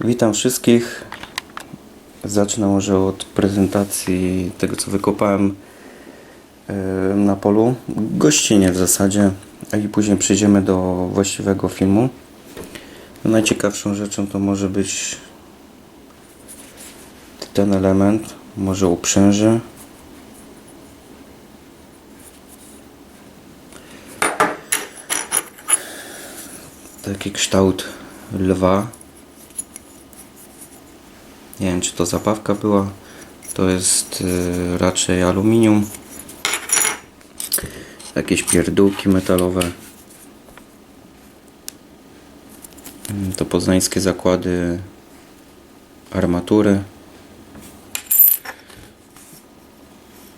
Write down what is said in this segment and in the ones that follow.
Witam wszystkich. Zacznę może od prezentacji tego, co wykopałem e, na polu. Gościnie w zasadzie, i później przejdziemy do właściwego filmu. Najciekawszą rzeczą to może być ten element, może uprzęży. Taki kształt lwa. Nie wiem, czy to zabawka była. To jest y, raczej aluminium. Jakieś pierdółki metalowe. Mm, To poznańskie zakłady armatury.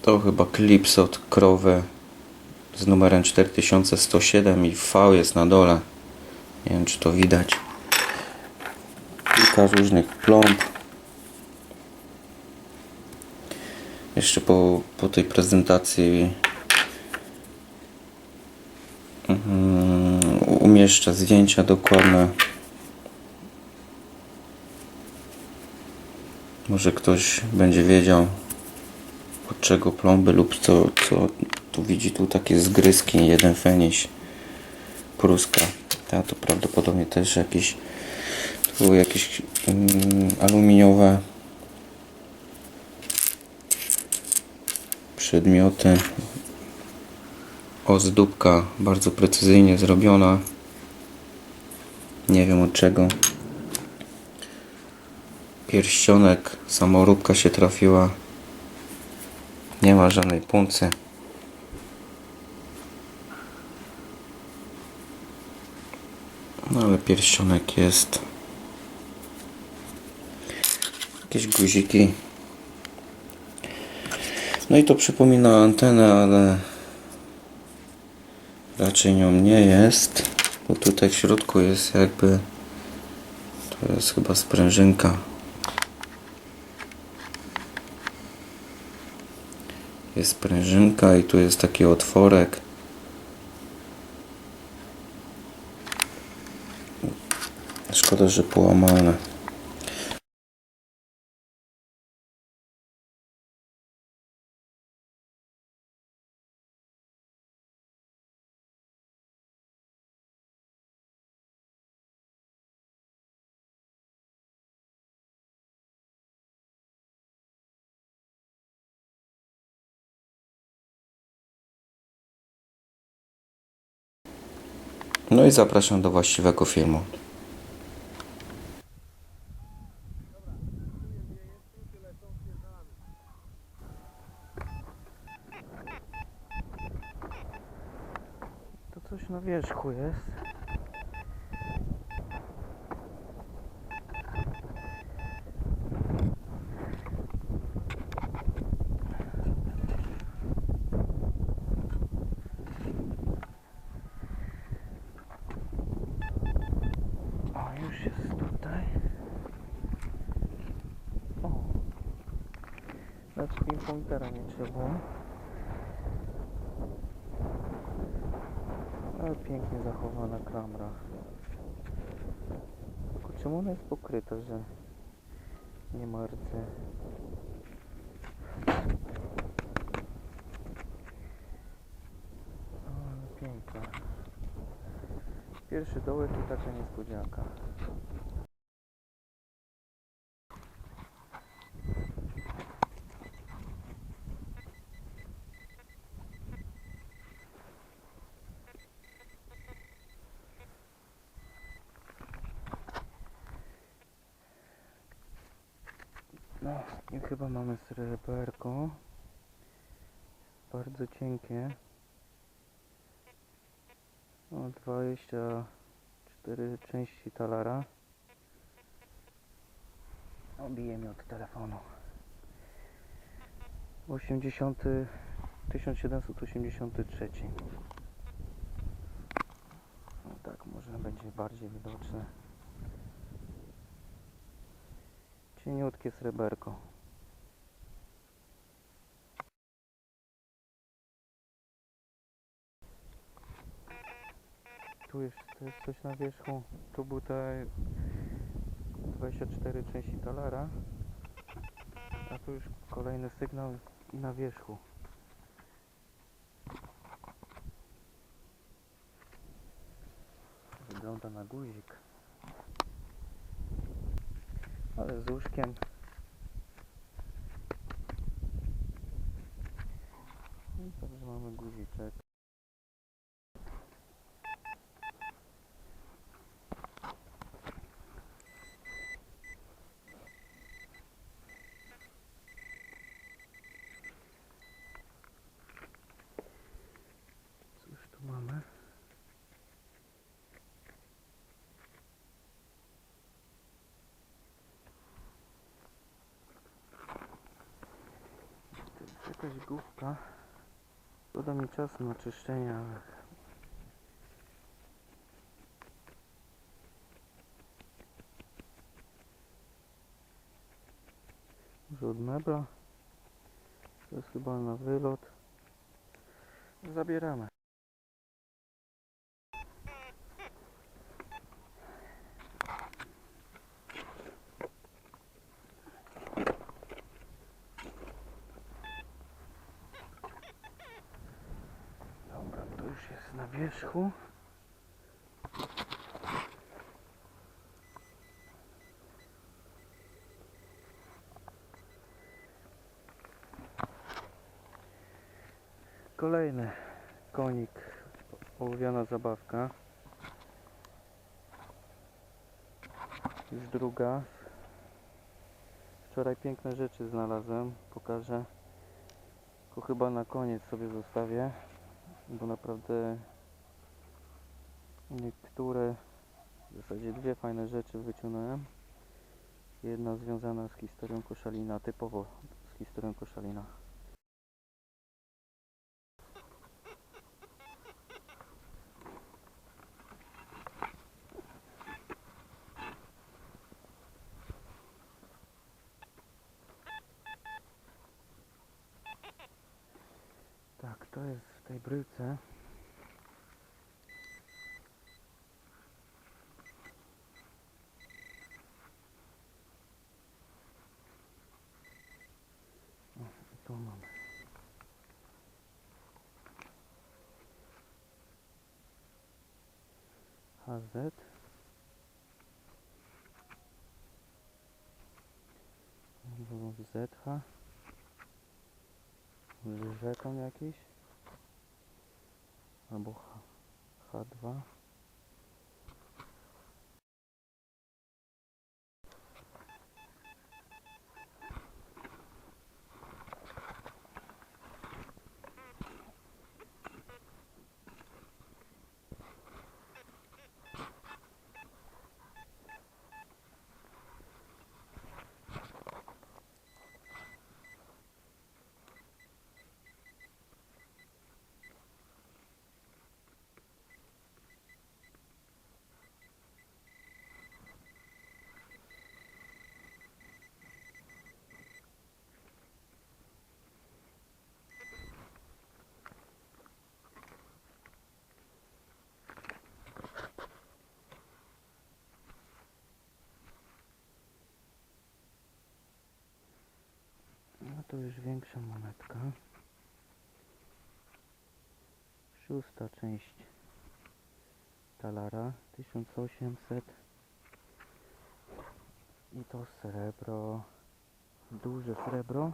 To chyba klips od krowy z numerem 4107 i V jest na dole. Nie wiem, czy to widać. Kilka różnych plomb. Jeszcze po, po tej prezentacji mm, umieszczę zdjęcia dokładne. Może ktoś będzie wiedział od czego plomby lub co, co tu widzi tu takie zgryzki, jeden feniś, pruska. Ta to prawdopodobnie też jakieś były jakieś mm, aluminiowe przedmioty. Ozdóbka bardzo precyzyjnie zrobiona. Nie wiem od czego. Pierścionek, samoróbka się trafiła. Nie ma żadnej puncy. No ale pierścionek jest. Jakieś guziki. No i to przypomina antenę, ale raczej nią nie jest. Bo tutaj w środku jest jakby. To jest chyba sprężynka. Jest sprężynka i tu jest taki otworek. Szkoda, że połamane. No i zapraszam do właściwego filmu. To coś na wierzchu jest. O, już jest tutaj. O. Znaczy trzeba. Ale pięknie zachowana klamra. Tylko czemu ona jest pokryta, że nie ma rdzy? Piękna. Pierwszy dołek i taka niespodzianka. No i chyba mamy sreberko. Bardzo cienkie. O, 24 części talara. Obije mi od telefonu. 80 1783. No tak, może będzie bardziej widoczne. Cieniutkie sreberko. Tu jest coś na wierzchu. Tu był te 24 części talara. A tu już kolejny sygnał i na wierzchu. Wygląda na guzik. Ale z łóżkiem. I Także mamy guziczek. Cóż tu mamy? To jest jakaś główka. Szkoda mi czasu na czyszczenie, ale... Może od mebla? To jest chyba na wylot. Zabieramy. Dobra, to już jest na wierzchu. Kolejny konik, ołowiana zabawka. Już druga. Wczoraj piękne rzeczy znalazłem, pokażę. Tylko chyba na koniec sobie zostawię, bo naprawdę niektóre, w zasadzie dwie fajne rzeczy wyciągnąłem. Jedna związana z historią Koszalina, typowo z historią Koszalina. Tak, to jest w tej bryłce. O, tu. HZ. ZH. Żeton jakiś. або Х2 to już większa monetka. Szósta część talara 1800 i to srebro duże srebro.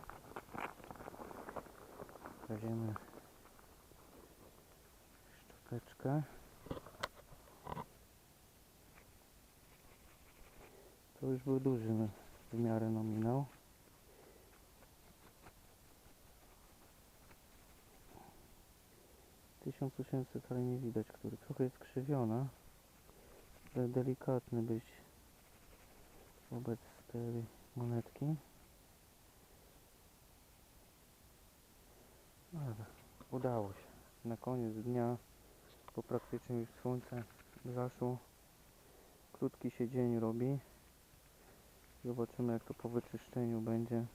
Weźmiemy szczoteczkę. To już był duży w miarę nominał. Tysiąc osiemset, ale nie widać, który trochę jest krzywiona. Delikatny być wobec tej monetki. Ale udało się. Na koniec dnia, po praktycznie już słońce zaszło, krótki się dzień robi. Zobaczymy jak to po wyczyszczeniu będzie.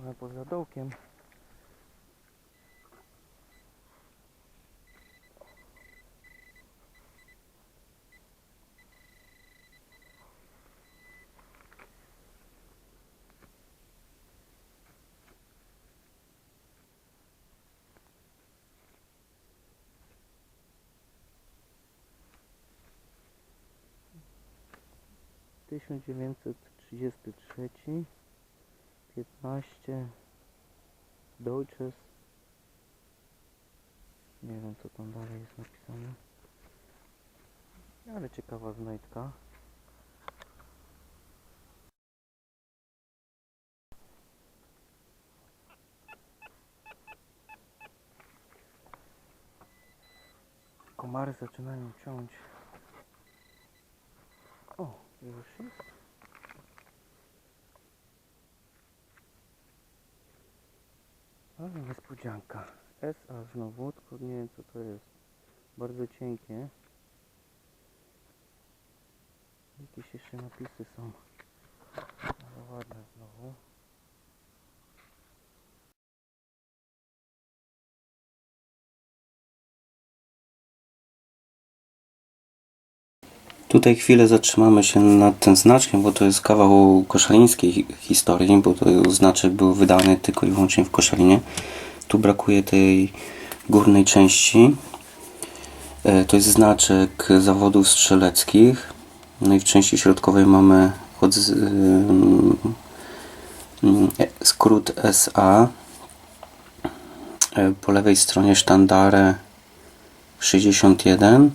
Trochę poza dołkiem. Tysiąc dziewięćset trzydziesty trzeci, piętnaście, Deutsches. Nie wiem co tam dalej jest napisane. Ale ciekawa znajdka. Komary zaczynają ciąć. O, już jest. Ale niespodzianka. SA znowu, tylko nie wiem co to jest. Bardzo cienkie. Jakieś jeszcze napisy są. Ale ładne znowu. Tutaj chwilę zatrzymamy się nad tym znaczkiem, bo to jest kawał koszalińskiej hi- historii, bo to znaczek był wydany tylko i wyłącznie w Koszalinie. Tu brakuje tej górnej części. E, To jest znaczek zawodów strzeleckich. No i w części środkowej mamy od, ym, e, skrót SA. E, Po lewej stronie sztandarę 61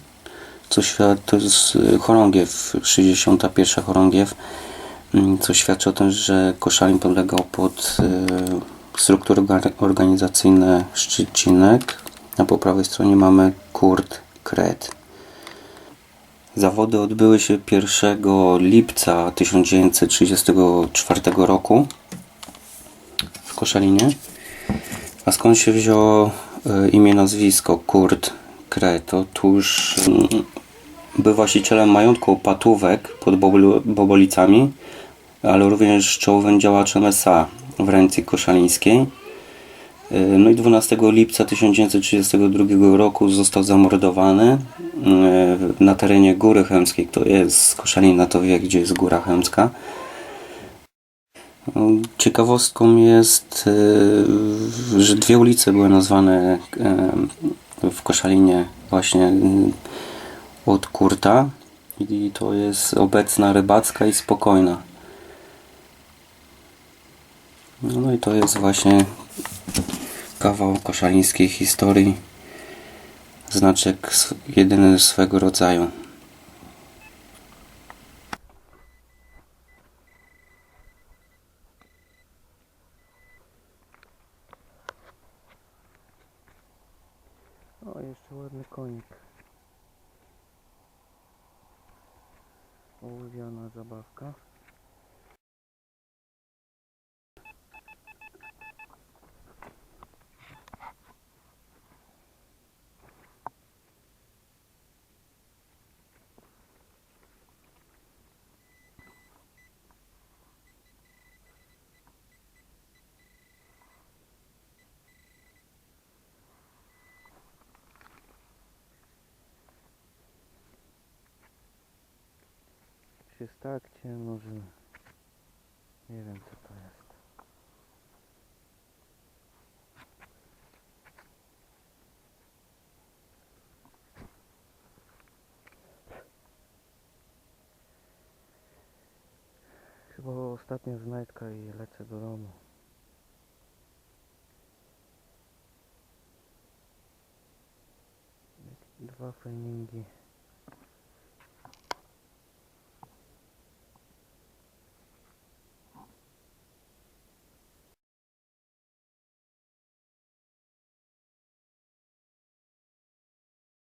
co świadczy, to jest y, chorągiew, 61 chorągiew, mm, co świadczy o tym, że Koszalin podlegał pod y, struktury orga- organizacyjne Szczecinek. A po prawej stronie mamy Kurt Kret. Zawody odbyły się 1 lipca 1934 roku w Koszalinie. A skąd się wzięło y, imię, nazwisko Kurt Kret? Otóż mm, był właścicielem majątku opatówek pod Bobol- Bobolicami, ale również czołowym działaczem SA w Ręce Koszalińskiej. Y, No i 12 lipca 1932 roku został zamordowany y, na terenie Góry Chełmskiej. Kto jest z Koszalina, to wie, gdzie jest Góra Chełmska. Ciekawostką jest, y, że dwie ulice były nazwane y, w Koszalinie właśnie y, od Kurta i to jest obecna Rybacka i Spokojna. No i to jest właśnie kawał koszalińskiej historii. Znaczek jedyny swego rodzaju. O, jeszcze ładny konik. Ołowiana zabawka. Jest tak ciemno, że nie wiem co to jest. Chyba ostatnia znajdka i lecę do domu. Dwa fajningi.